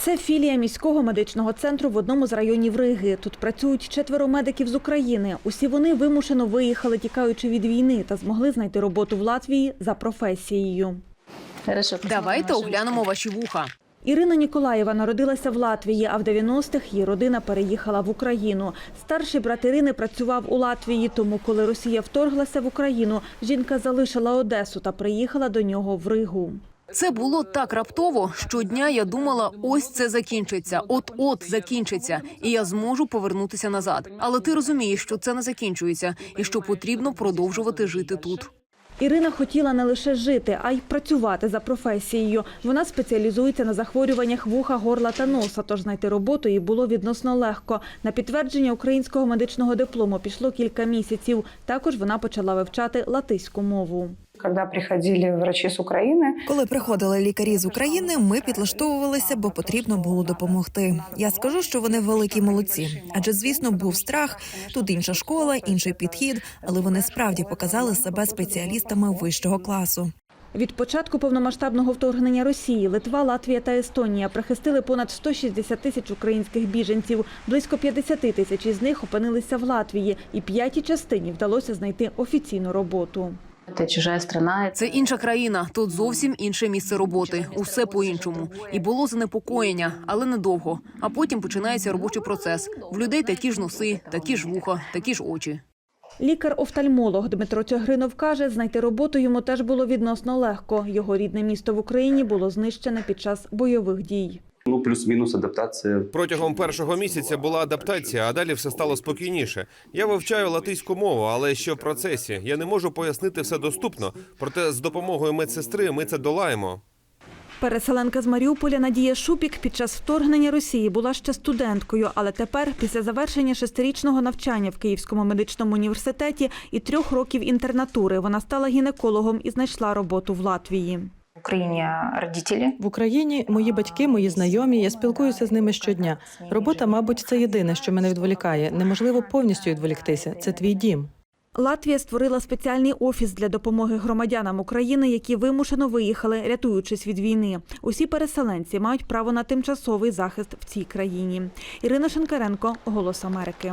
Це філія міського медичного центру в одному з районів Риги. Тут працюють четверо медиків з України. Усі вони вимушено виїхали, тікаючи від війни, та змогли знайти роботу в Латвії за професією. Давайте оглянемо ваші вуха. Ірина Ніколаєва народилася в Латвії, а в 90-х її родина переїхала в Україну. Старший брат Ірини працював у Латвії, тому коли Росія вторглася в Україну, жінка залишила Одесу та приїхала до нього в Ригу. Це було так раптово. Щодня я думала, ось це закінчиться, от-от закінчиться, і я зможу повернутися назад. Але ти розумієш, що це не закінчується, і що потрібно продовжувати жити тут. Ірина хотіла не лише жити, а й працювати за професією. Вона спеціалізується на захворюваннях вуха, горла та носа, тож знайти роботу їй було відносно легко. На підтвердження українського медичного диплому пішло кілька місяців. Також вона почала вивчати латиську мову. Когда приходили врачи с Украины, Коли приходили лікарі з України, ми підлаштовувалися, бо потрібно було допомогти. Я скажу, що вони великі молодці. Адже, звісно, був страх. Тут інша школа, інший підхід, але вони справді показали себе спеціалістами вищого класу. Від початку повномасштабного вторгнення Росії Литва, Латвія та Естонія прихистили понад 160 тисяч українських біженців. Близько 50 тисяч із них опинилися в Латвії, і п'ятій частині вдалося знайти офіційну роботу. Это чужая страна. Це інша країна, тут зовсім інше місце роботи. Усе по-іншому. І було занепокоєння, але недовго. А потім починається робочий процес. В людей такі ж носи, такі ж вуха, такі ж очі. Лікар-офтальмолог Дмитро Цягринов каже, знайти роботу йому теж було відносно легко. Його рідне місто в Україні було знищене під час бойових дій. Ну, плюс-мінус адаптація. Протягом першого місяця була адаптація, а далі все стало спокійніше. Я вивчаю латиську мову, але ще в процесі. Я не можу пояснити все доступно. Проте з допомогою медсестри ми це долаємо. Переселенка з Маріуполя Надія Шупік під час вторгнення Росії була ще студенткою, але тепер, після завершення шестирічного навчання в Київському медичному університеті і трьох років інтернатури, вона стала гінекологом і знайшла роботу в Латвії. В Украине родители. В Україні мої батьки, мої знайомі. Я спілкуюся з ними щодня. Робота, мабуть, це єдине, що мене відволікає. Неможливо повністю відволіктися. Це твій дім. Латвія створила спеціальний офіс для допомоги громадянам України, які вимушено виїхали, рятуючись від війни. Усі переселенці мають право на тимчасовий захист в цій країні. Ірина Шенкаренко, Голос Америки.